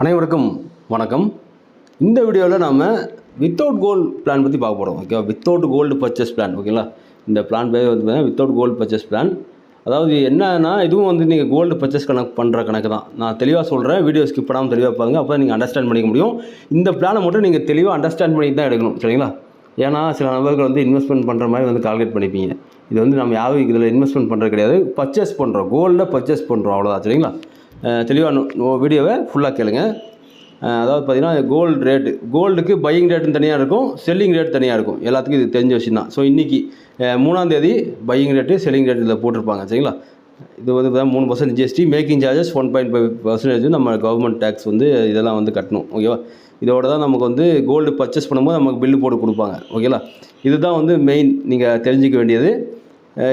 அனைவருக்கும் வணக்கம். இந்த வீடியோவில் நாம் வித்தவுட் கோல்டு பிளான் பற்றி பார்க்க போகிறோம் ஓகேவா வித்தவுட் கோல்டு பர்ச்சேஸ் பிளான் ஓகேங்களா இந்த பிளான் பேர் வந்து வித்தவுட் கோல்டு பர்ச்சேஸ் பிளான் அதாவது என்னன்னா இதுவும் வந்து நீங்கள் கோல்டு பர்ச்சேஸ் கணக்கு பண்ணுற கணக்கு தான். நான் தெளிவாக சொல்கிறேன் வீடியோ ஸ்கிப் பண்ணாமல் தெளிவாக பாருங்கள் அப்போ நீங்கள் அண்டர்ஸ்டாண்ட் பண்ணிக்க முடியும். இந்த பிளானை மட்டும் நீங்கள் தெளிவாக அண்டர்ஸ்டாண்ட் பண்ணி தான் எடுக்கணும். சரிங்களா? ஏன்னா சில நபர்கள் வந்து இன்வெஸ்ட்மெண்ட் பண்ணுற மாதிரி வந்து கால்குலேட் பண்ணிப்பீங்க. இது வந்து நம்ம யாரும் இதில் இன்வெஸ்ட்மெண்ட் பண்ணுறது கிடையாது. பர்ச்சேஸ் பண்ணுறோம் கோல்டை பர்ச்சேஸ் பண்ணுறோம் அவ்வளோதான் சரிங்களா? தெளிவாக வீடியோவை ஃபுல்லாக கேளுங்க. அதாவது பார்த்தீங்கன்னா கோல்டு ரேட்டு கோல்டுக்கு பையிங் ரேட்டுன்னு தனியாக இருக்கும் செல்லிங் ரேட் தனியாக இருக்கும். எல்லாத்துக்கும் இது தெரிஞ்ச விஷயம் தான். ஸோ இன்றைக்கி மூணாந்தேதி பையிங் ரேட்டு செல்லிங் ரேட் இதில் போட்டிருப்பாங்க சரிங்களா? இது வந்து மூணு percent GST making charges one point five percentage நம்ம கவர்மெண்ட் டேக்ஸ் வந்து இதெல்லாம் வந்து கட்டணும் ஓகேவா இதோட தான் நமக்கு வந்து கோல்டு பர்ச்சேஸ் பண்ணும்போது நமக்கு பில்லு போட்டு கொடுப்பாங்க ஓகேங்களா இதுதான் வந்து மெயின் நீங்கள் தெரிஞ்சிக்க வேண்டியது.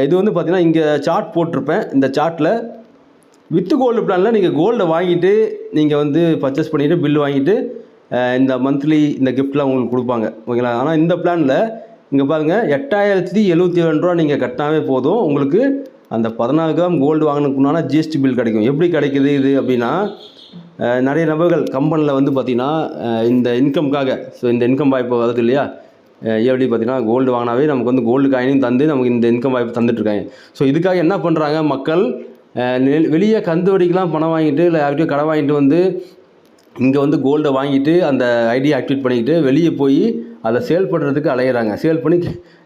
இது வந்து பார்த்திங்கன்னா இங்கே சார்ட் போட்டிருப்பேன். இந்த சார்ட்டில் வித்து கோல்டு பிளானில் நீங்கள் கோல்டை வாங்கிட்டு நீங்கள் வந்து பர்ச்சேஸ் பண்ணிவிட்டு பில் வாங்கிட்டு இந்த மந்த்லி இந்த கிஃப்ட்லாம் உங்களுக்கு கொடுப்பாங்க. ஓகேங்களா? ஆனால் இந்த பிளானில் இங்கே பாருங்கள் எட்டாயிரத்தி எழுபத்தி ஏழு ரூபா நீங்கள் கட்டினாவே போதும். உங்களுக்கு அந்த பதினாறு கிராம் கோல்டு வாங்கினுக்குனால ஜிஎஸ்டி பில் கிடைக்கும். எப்படி கிடைக்குது இது அப்படின்னா நிறைய நபர்கள் கம்பெனியில் வந்து பார்த்திங்கன்னா இந்த இன்கம்க்காக ஸோ இந்த இன்கம் வாய்ப்பு வருது இல்லையா? எப்படி பார்த்தீங்கன்னா கோல்டு வாங்கினாவே நமக்கு வந்து கோல்டு காயினையும் தந்து நமக்கு இந்த இன்கம் வாய்ப்பு தந்துட்டுருக்காங்க ஸோ இதுக்காக என்ன பண்ணுறாங்க மக்கள்? வெளியே கந்து வட்டிக்கெலாம் பணம் வாங்கிட்டு இல்லை யார்கிட்டயும் கடை வாங்கிட்டு வந்து இங்கே வந்து கோல்டை வாங்கிட்டு அந்த ஐடியை ஆக்டிவேட் பண்ணிக்கிட்டு வெளியே போய் அதை சேல் பண்ணுறதுக்கு அலையிறாங்க. சேல் பண்ணி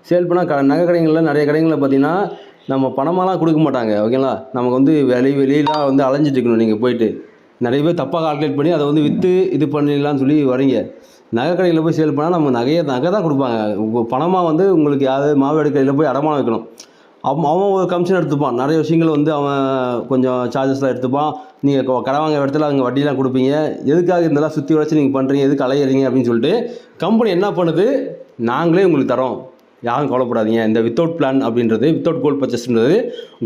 சேல் பண்ணால் க நகை கடைகளில் நிறைய கடைகளில் பார்த்தீங்கன்னா நம்ம பணமாலாம் கொடுக்க மாட்டாங்க ஓகேங்களா நமக்கு வந்து வெளி வெளியெலாம் வந்து அலைஞ்சிட்டு இருக்கணும் நீங்கள் போயிட்டு. நிறைய பேர் தப்பாக கால்குலேட் பண்ணி அதை வந்து விற்று இது பண்ணிடலாம்னு சொல்லி வரீங்க. நகை கடையில் போய் சேல் பண்ணால் நம்ம நகையை நகை தான் கொடுப்பாங்க பணமாக வந்து உங்களுக்கு யாராவது மாவேடு கடையில் போய் அடமானம் வைக்கணும். அவன் அவன் ஒரு கமிஷன் எடுத்துப்பான். நிறைய விஷயங்கள் வந்து அவன் கொஞ்சம் சார்ஜஸ்லாம் எடுத்துப்பான். நீங்கள் கடை வாங்குற இடத்துல அவங்க வட்டிலாம் கொடுப்பீங்க. எதுக்காக இதெல்லாம் சுற்றி உழைச்சி நீங்கள் பண்ணுறீங்க எதுக்கு அலையிறீங்க? அப்படின்னு சொல்லிட்டு கம்பெனி என்ன பண்ணுது? நாங்களே உங்களுக்கு தரோம். யாரும் கவலைப்படாதீங்க. இந்த வித்தவுட் பிளான் அப்படின்றது வித்தவுட் கோல்டு பர்ச்சேஸ்ன்றது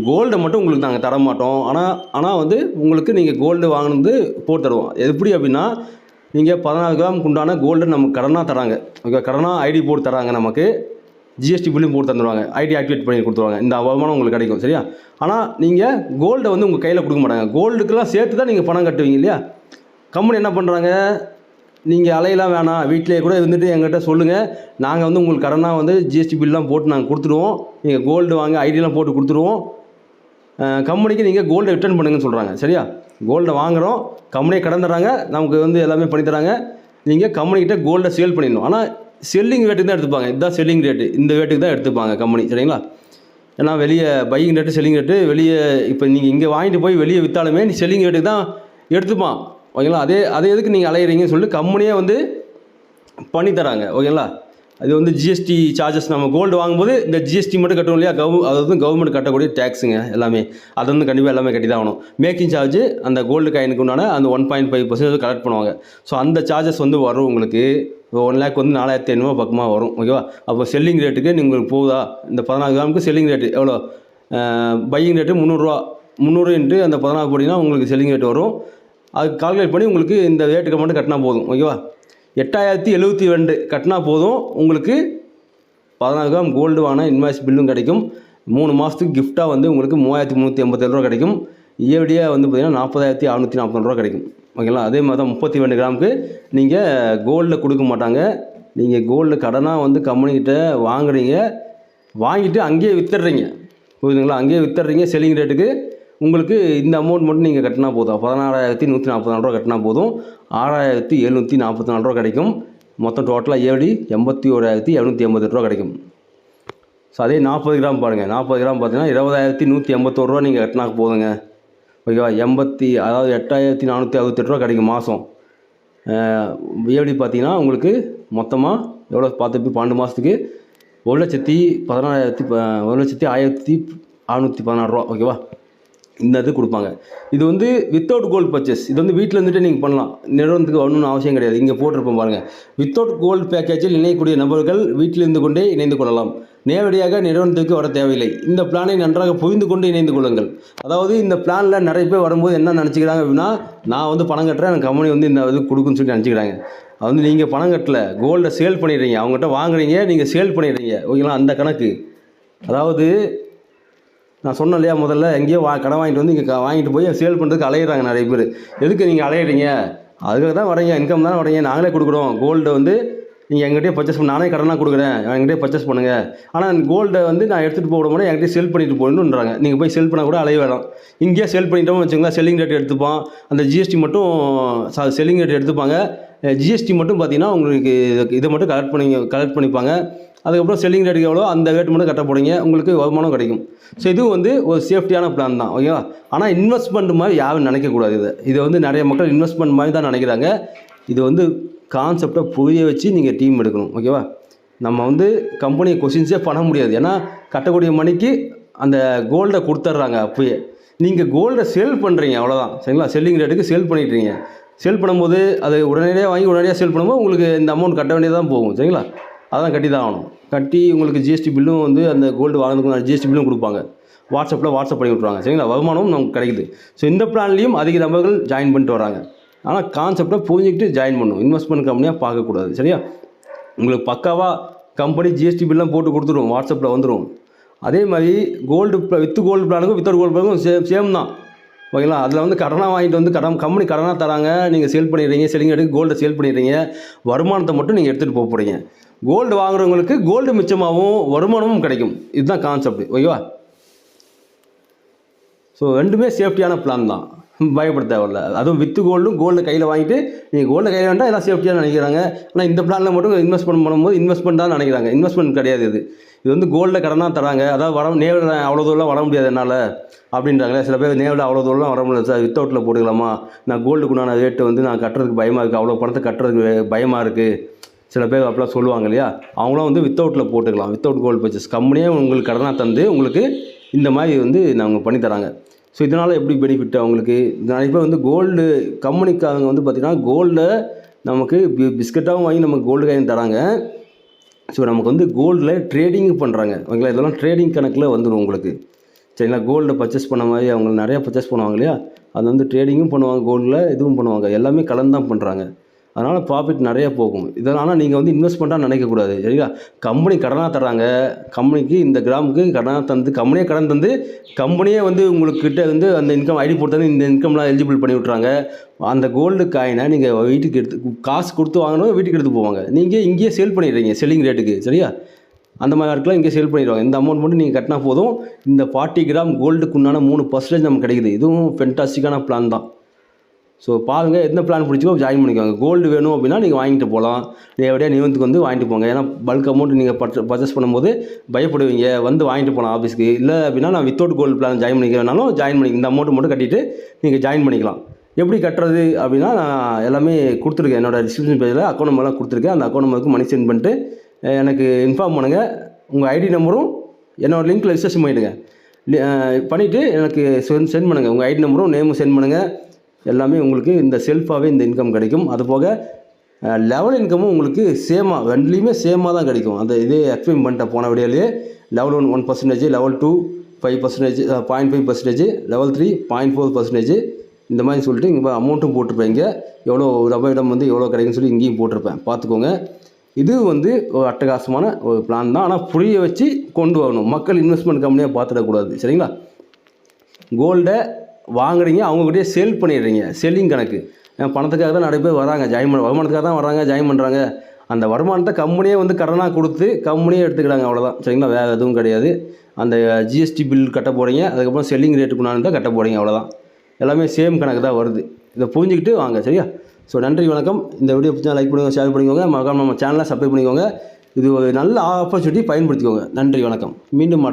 கோல்டை மட்டும் உங்களுக்கு நாங்கள் தர மாட்டோம். ஆனால் ஆனால் வந்து உங்களுக்கு நீங்கள் கோல்டு வாங்கினது போட்டு தருவோம். எப்படி அப்படின்னா நீங்கள் பதினாறு கிராமுக்கு உண்டான கோல்டு நமக்கு கடனாக தராங்க ஓகே கடனாக ஐடி போட்டு தராங்க நமக்கு. ஜிஎஸ்டி பில்லும் போட்டு தந்துடுவாங்க ஐடி ஆக்டிவேட் பண்ணி கொடுத்துருவாங்க. இந்த வருமானம் உங்களுக்கு கிடைக்கும் சரியா? ஆனால் நீங்கள் கோல்டை வந்து உங்கள் கையில் கொடுக்க மாட்டாங்க. கோல்டுக்கெல்லாம் சேர்த்து தான் நீங்கள் பணம் கட்டுவீங்க இல்லையா? கம்பெனி என்ன பண்ணுறாங்க நீங்கள் அலையெல்லாம் வேணாம். வீட்டிலேயே கூட இருந்துட்டு எங்கிட்ட சொல்லுங்கள் நாங்கள் வந்து உங்களுக்கு கடனாக வந்து ஜிஎஸ்டி பில்லாம் போட்டு நாங்கள் கொடுத்துருவோம். நீங்கள் கோல்டு வாங்க ஐடியெல்லாம் போட்டு கொடுத்துருவோம். கம்பெனிக்கு நீங்கள் கோல்டை ரிட்டர்ன் பண்ணுங்கன்னு சொல்கிறாங்க சரியா? கோல்டை வாங்குகிறோம் கம்பெனியை கடன் தராங்க நமக்கு வந்து எல்லாமே பண்ணி தராங்க நீங்கள் கம்பெனிக்கிட்ட கோல்டை சேல் பண்ணிடணும். ஆனால் செல்லிங் ரேட்டுக்கு தான் எடுத்துப்பாங்க. இதுதான் செல்லிங் ரேட்டு இந்த ரேட்டுக்கு தான் எடுத்துப்பாங்க கம்பெனி சரிங்களா? ஏன்னா வெளியே பையிங் ரேட்டு செல்லிங் ரேட்டு வெளியே இப்போ நீங்கள் இங்கே வாங்கிட்டு போய் வெளியே விற்றாலுமே நீ செல்லிங் ரேட்டுக்கு தான் எடுத்துப்பான். ஓகேங்களா? அதே அதே எதுக்கு நீங்கள் அலையிறீங்கன்னு சொல்லிட்டு கம்பெனியே வந்து பண்ணி தராங்க. ஓகேங்களா? அது வந்து ஜிஎஸ்டி சார்ஜஸ் நம்ம கோல்டு வாங்கும்போது இந்த ஜிஎஸ்டி மட்டும் கட்டணும் இல்லையா? கவு அது வந்து கவர்மெண்ட் கட்டக்கூடிய டேக்ஸுங்க எல்லாமே. அது வந்து கண்டிப்பாக எல்லாமே கட்டி தான் ஆகணும். மேக்கிங் சார்ஜ் அந்த கோல்டு காயினுக்கு உண்டான அந்த one point five percentage collect பண்ணுவாங்க. ஸோ அந்த சார்ஜஸ் வந்து வரும் உங்களுக்கு. ஒன் லேக் வந்து நாலாயிரத்தி ஐநூறுவா பக்கமாக வரும். ஓகேவா அப்போ செல்லிங் ரேட்டுக்கு உங்களுக்கு போகுதா? இந்த பதினாறு கிராமுக்கு செல்லிங் ரேட்டு எவ்வளோ? பையிங் ரேட்டு முந்நூறுரூவா. முந்நூறு இன்ட்டு அந்த பதினாறு போட்டிங்கன்னா உங்களுக்கு செல்லிங் ரேட் வரும். அது கால்குலேட் பண்ணி உங்களுக்கு இந்த ரேட்டுக்கு மட்டும் கட்டினா போதும். ஓகேவா எட்டாயிரத்தி எழுபத்தி ரெண்டு கட்டினா போதும். உங்களுக்கு பதினாறு கிராம் கோல்டு வாங்கின இன்வாய்ஸ் பில்லும் கிடைக்கும். மூணு மாதத்துக்கு கிஃப்ட்டாக வந்து உங்களுக்கு மூவாயிரத்தி முந்நூற்றி எண்பத்தேழு ரூபா கிடைக்கும். ஏடியாக வந்து பார்த்தீங்கன்னா நாற்பதாயிரத்தி அறநூற்றி நாற்பது ரூபா கிடைக்கும். ஓகேங்களா? அதே மாதிரி தான் முப்பத்தி ரெண்டு கிராமுக்கு நீங்கள் கோல்டில் கொடுக்க மாட்டாங்க. நீங்கள் கோல்டு கடனாக வந்து கம்பெனிக்கிட்ட வாங்குறீங்க. வாங்கிட்டு அங்கேயே வித்துடுறீங்க. புரியுதுங்களா? அங்கேயே வித்துடுறீங்க. செல்லிங் ரேட்டுக்கு உங்களுக்கு இந்த அமௌண்ட் மட்டும் நீங்கள் கட்டினா போதும். பதினாறாயிரத்தி நூற்றி நாற்பத்தி நாலு ரூபா கட்டினா போதும். ஆறாயிரத்தி எழுநூற்றி நாற்பத்தி நாலு ரூபா கிடைக்கும். மொத்தம் டோட்டலாக ஏடி எண்பத்தி ஓராயிரத்தி எழுநூற்றி எண்பத்தெட்டு ரூபா கிடைக்கும். ஸோ அதே நாற்பது கிராம் பாருங்கள் நாற்பது கிராம் பார்த்தீங்கன்னா இருபதாயிரத்தி நூற்றி எண்பத்தோரு ரூபா நீங்கள் கட்டினா போதுங்க. ஓகேவா? எண்பத்தி அதாவது எட்டாயிரத்தி நானூற்றி அறுபத்தெட்டு ரூபா கிடைக்கும் மாதம் எப்படி பார்த்தீங்கன்னா உங்களுக்கு மொத்தமாக எவ்வளோ பார்த்து பன்னெண்டு மாதத்துக்கு ஒரு லட்சத்தி பதினாறாயிரத்தி ஒரு லட்சத்தி ஆயிரத்தி அறநூற்றி பதினாறு ரூபா. ஓகேவா? இந்த இது கொடுப்பாங்க. இது வந்து வித்தவுட் கோல்டு பர்ச்சேஸ் இது வந்து வீட்டில் இருந்துட்டு நீங்கள் பண்ணலாம். நிறுவனத்துக்கு வரணும்னு அவசியம் கிடையாது. இங்கே போட்டிருப்போம் பாருங்கள் வித்தவுட் கோல்டு பேக்கேஜில் இணையக்கூடிய நபர்கள் வீட்டில் இருந்து கொண்டே இணைந்து கொள்ளலாம். நேரடியாக நிறுவனத்துக்கு வர தேவையில்லை. இந்த பிளானை நன்றாக புரிந்து கொண்டு இணைந்து கொள்ளுங்கள். அதாவது இந்த பிளானில் நிறைய பேர் வரும்போது என்ன நினச்சிக்கிறாங்க அப்படின்னா நான் வந்து பணம் கட்டுறேன் எனக்கு கம்பெனி வந்து இந்த இது கொடுக்குன்னு சொல்லி நினச்சிக்கிறாங்க. அது வந்து நீங்கள் பணம் கட்டல. கோல்டை சேல் பண்ணிடுறீங்க. அவங்ககிட்ட வாங்குறீங்க நீங்கள் சேல் பண்ணிடுறீங்க. ஓகேங்களா? அந்த கணக்கு. அதாவது நான் சொன்னேன் இல்லையா முதல்ல எங்கேயோ வா கடன் வாங்கிட்டு வந்து இங்கே வாங்கிட்டு போய் சேல் பண்ணுறதுக்கு அலையிறாங்க நிறைய பேர். எதுக்கு நீங்கள் அலையிறீங்க? அதுக்காக தான் வரீங்க இன்கம் தான் வரீங்க நாங்களே கொடுக்குறோம். கோல்டு வந்து நீங்கள் எங்கிட்டே பர்ச்சேஸ் பண்ண நானே கடனாக கொடுக்குறேன். என்கிட்டயே பர்ச்சேஸ் பண்ணுங்கள் ஆனால் கோல்டை வந்து நான் எடுத்துகிட்டு போக முடியும் என்கிட்ட செல் பண்ணிட்டு போகணுன்றாங்க நீங்கள் போய் செல் பண்ணால் கூட அலைய வேணாம். இங்கேயே செல் பண்ணிட்டோம்னு வச்சுங்களா செல்லிங் ரேட் எடுத்துப்பான். அந்த ஜிஎஸ்டி மட்டும் செல்லிங் ரேட் எடுத்துப்பாங்க. ஜிஎஸ்டி மட்டும் பார்த்தீங்கன்னா உங்களுக்கு இதை மட்டும் கலெக்ட் பண்ணி கலெக்ட் பண்ணிப்பாங்க. அதுக்கப்புறம் செல்லிங் ரேட்டுக்கு எவ்வளோ அந்த ரேட் மட்டும் கட்ட போடுங்க உங்களுக்கு வருமானம் கிடைக்கும். ஸோ இதுவும் வந்து ஒரு சேஃப்டியான பிளான் தான் ஓகேவா ஆனால் இன்வெஸ்ட்மெண்ட் மாதிரி யாரும் நினைக்கக்கூடாது இது. இதை வந்து நிறைய மக்கள் இன்வெஸ்ட்மெண்ட் மாதிரி தான் நினைக்கிறாங்க. இது வந்து கான்செப்டை புரிய வச்சு நீங்கள் டீம் எடுக்கணும் ஓகேவா நம்ம வந்து கம்பெனி கொஷின்ஸே பண்ண முடியாது. ஏன்னா கட்டக்கூடிய மணிக்கு அந்த கோல்டை கொடுத்துட்றாங்க அப்பயே. நீங்கள் கோல்டை சேல் பண்ணுறீங்க அவ்வளோதான் சரிங்களா? செல்லிங் ரேட்டுக்கு சேல் பண்ணிட்டுறீங்க சேல் பண்ணும்போது அது உடனடியாக வாங்கி உடனடியாக சேல் பண்ணும்போது உங்களுக்கு இந்த அமௌண்ட் கட்ட வேண்டியதாக போகும். சரிங்களா? அதான் கட்டி தான் ஆகணும். கட்டி உங்களுக்கு ஜிஎஸ்டி பில்லும் வந்து அந்த கோல்டு வாங்கினதுக்கு ஜிஎஸ்டி பில்லும் கொடுப்பாங்க. வாட்ஸ்அப்பில் வாட்ஸ்அப் பண்ணி விட்ருவாங்க சரிங்களா? வருமானமும் நமக்கு கிடைக்குது. ஸோ இந்த பிளான்லேயும் அதிக நபர்கள் ஜாயின் பண்ணிட்டு வராங்க. ஆனால் கான்செப்டை புரிஞ்சுக்கிட்டு ஜாயின் பண்ணணும் இன்வெஸ்ட்மெண்ட் கம்பெனியாக பார்க்கக்கூடாது. சரியா? உங்களுக்கு பக்காவாக கம்பெனி ஜிஎஸ்டி பில்லாம் போட்டு கொடுத்துரும். வாட்ஸ்அப்பில் வந்துடும் அதே மாதிரி கோல்டு வித் கோல்டு பிளானுக்கும் வித்தவுட் கோல்டு பிளானுக்கும் சேம் சேம் தான். ஓகேங்களா? அதில் வந்து கடனாக வாங்கிட்டு வந்து கடன் கம்பெனி கடனாக தராங்க. நீங்கள் சேல் பண்ணிடுறீங்க. செல்லிங் எடுத்து கோல்டை சேல் பண்ணிடுறீங்க. வருமானத்தை மட்டும் நீங்கள் எடுத்துகிட்டு போக போகிறீங்க கோல்டு வாங்குறவங்களுக்கு கோல்டு மிச்சமாகவும் வருமானமும் கிடைக்கும். இதுதான் கான்செப்ட் ஓகேவா? ஸோ ரெண்டுமே சேஃப்டியான பிளான் தான். பயப்பட தேவையில்ல. அதுவும் வித்து கோல்டும் கோல்டு கையில் வாங்கிட்டு நீங்கள் கோல்டு கையில் வேண்டாம் எல்லாம் சேஃப்டியாக நினைக்கிறாங்க. ஆனால் இந்த பிளானில் மட்டும் இன்வெஸ்ட்மெண்ட் பண்ணும்போது இன்வெஸ்ட்மெண்ட் தான் நினைக்கிறாங்க. இன்வெஸ்ட்மெண்ட் கிடையாது இது. இது வந்து கோல்டில் கடனாக தராங்க. அதாவது வர நேரில் அவ்வளோ தூரம் வர முடியாது என்னால் அப்படின்றாங்களே. சில பேர் நேரில் அவ்வளோ தூரம் வர முடியாது. சார் வித்தவுட்டில் போட்டுக்கலாமா? நான் கோல்டுக்குண்டான ரேட்டு வந்து நான் கட்டுறதுக்கு பயமாக இருக்குது அவ்வளோ பணத்தை கட்டுறதுக்கு பயமாக இருக்குது சில பேர் அப்படிலாம் சொல்லுவாங்க இல்லையா? அவங்களாம் வந்து வித்தவுட்டில் போட்டுக்கலாம். வித்தவுட் கோல்டு பர்ச்சேஸ் கம்பெனியே உங்களுக்கு கடனாக தந்து உங்களுக்கு இந்த மாதிரி வந்து நாங்கள் பண்ணி தராங்க. ஸோ இதனால் எப்படி பெனிஃபிட் அவங்களுக்கு? நிறைய பேர் வந்து கோல்டு கம்பெனிக்காரங்க வந்து பார்த்திங்கன்னா கோல்டை நமக்கு பி- பிஸ்கட்டாகவும் வாங்கி நமக்கு கோல்டு காயின் தராங்க. ஸோ நமக்கு வந்து கோல்டில் ட்ரேடிங் பண்ணுறாங்க ஓகேங்களா? இதெல்லாம் ட்ரேடிங் கணக்கில் வந்துடும் உங்களுக்கு. சரிங்களா? கோல்டை பர்ச்சேஸ் பண்ண மாதிரி அவங்க நிறையா பர்ச்சேஸ் பண்ணுவாங்க இல்லையா? அது வந்து ட்ரேடிங்கும் பண்ணுவாங்க கோல்டில் இதுவும் பண்ணுவாங்க. எல்லாமே கலந்து தான் பண்ணுறாங்க அதனால் ப்ராஃபிட் நிறைய போகும். இதனால் நீங்கள் வந்து இன்வெஸ்ட்மெண்ட்டாக நினைக்கக்கூடாது சரிங்களா? கம்பெனி கடனாக தராங்க கம்பெனிக்கு இந்த கிராமுக்கு கடனாக தந்து கம்பெனியே கடன் தந்து கம்பெனியே வந்து உங்களுக்கு கிட்ட வந்து அந்த இன்கம் ஐடி போட்டு இந்த இன்கம்லாம் எலிஜிபிள் பண்ணி விட்றாங்க அந்த கோல்டு காயினை நீங்கள் வீட்டுக்கு எடுத்து காசு கொடுத்து வாங்கணும் வீட்டுக்கு எடுத்து போவாங்க. நீங்கள் இங்கேயே சேல் பண்ணிடுறீங்க செல்லிங் ரேட்டுக்கு சரியா? அந்த மாதிரி ஆட்கள்லாம் இங்கே சேல் பண்ணிடுவாங்க. இந்த அமௌண்ட் மட்டும் நீங்கள் கட்டினா போதும். இந்த ஃபார்ட்டி கிராம் கோல்டுக்குண்டான மூணு பர்சன்டேஜ் நமக்கு கிடைக்குது. இதுவும் ஃபென்டாஸ்டிக்கான பிளான் தான். ஸோ பாருங்கள் எந்த பிளான் பிடிச்சிக்கோ ஜாயின் பண்ணிக்கோங்க. கோல்டு வேணும் அப்படின்னா நீங்கள் வாங்கிட்டு போகலாம் நேரடியாக நிவந்துக்கு வந்து வாங்கிட்டு போங்க. ஏன்னா பல்க் அமௌண்ட் நீங்கள் பர்ச்சேஸ் பண்ணும்போது பயப்படுவீங்க. வந்து வாங்கிட்டு போகலாம் ஆஃபீஸ்க்கு இல்லை அப்படின்னா நான் வித்தவுட் கோல்டு பிளான் ஜாயின் பண்ணிக்கிறேனாலும் ஜாயின் பண்ணி இந்த அமௌண்ட் மட்டும் கட்டிட்டு நீங்கள் ஜாயின் பண்ணிக்கலாம். எப்படி கட்டுறது அப்படின்னா நான் எல்லாமே கொடுத்துருக்கேன். என்னோடய டிஸ்கிரிப்ஷன் பேஜில் அக்கௌண்ட் நம்பர்லாம் கொடுத்துருக்கேன். அந்த அக்கௌண்ட் நம்பருக்கு மணி சென்ட் பண்ணிட்டு எனக்கு இன்ஃபார்ம் பண்ணுங்கள் உங்கள் ஐடி நம்பரும் என்னோடய லிங்க்கில் ரிஜிஸ்ட்ரேஷன் பண்ணிவிடுங்க பண்ணிவிட்டு எனக்கு சென்ட் சென்ட் பண்ணுங்கள் உங்கள் ஐடி நம்பரும் நேமும் சென்ட் பண்ணுங்கள் எல்லாமே உங்களுக்கு இந்த செல்ஃபாகவே இந்த இன்கம் கிடைக்கும். அது போக லெவல் இன்கமும் உங்களுக்கு சேமாக ரெண்டுலேயுமே சேமாக தான் கிடைக்கும். அந்த இதே எக்ஸ்பிளைன் பண்ணிட்டேன் போன வீடியோலேயே. Level one one percentage level two five percentage point five percentage level three point four percentage இந்த மாதிரி சொல்லிட்டு இங்கே அமௌண்ட்டும் போட்டிருப்பேங்க எவ்வளோ எவ்வளோ இடம் வந்து எவ்வளோ கிடைக்குன்னு சொல்லி இங்கேயும் போட்டிருப்பேன். பார்த்துக்கோங்க. இது வந்து ஒரு அட்டகாசமான ஒரு பிளான் தான். ஆனால் புரிய வச்சு கொண்டு வரணும். மக்கள் இன்வெஸ்ட்மெண்ட் கம்பெனியாக பார்த்துடக்கூடாது. சரிங்களா? கோல்டை வாங்குறீங்க அவங்கக்கிட்டே சேல் பண்ணிடுறீங்க. செல்லிங் கணக்கு. பணத்துக்காக தான் நிறைய பேர் வராங்க. ஜாயின் பண்ண வருமானத்துக்காக தான் வராங்க ஜாயின் பண்ணுறாங்க அந்த வருமானத்தை கம்பெனியே வந்து கடனாக கொடுத்து கம்பெனியே எடுத்துக்கிறாங்க அவ்வளோதான் சரிங்களா? வேறு எதுவும் கிடையாது. அந்த ஜிஎஸ்டி பில் கட்ட போகிறீங்க அதுக்கப்புறம் செல்லிங் ரேட்டுக்கு நான் தான் கட்ட போகிறீங்க அவ்வளோதான் எல்லாமே சேம் கணக்கு தான் வருது. இதை புரிஞ்சுக்கிட்டு வாங்க சரியா? ஸோ நன்றி வணக்கம். இந்த வீடியோ பிடிச்சா லைக் பண்ணுங்கள் ஷேர் பண்ணிக்கோங்க. மறக்காம நம்ம சேனலை சப்ஸ்கிரைப் பண்ணிக்கோங்க. இது ஒரு நல்ல ஆப்பர்ச்சுனிட்டி பயன்படுத்திக்கோங்க. நன்றி வணக்கம். மீண்டும் அடுத்த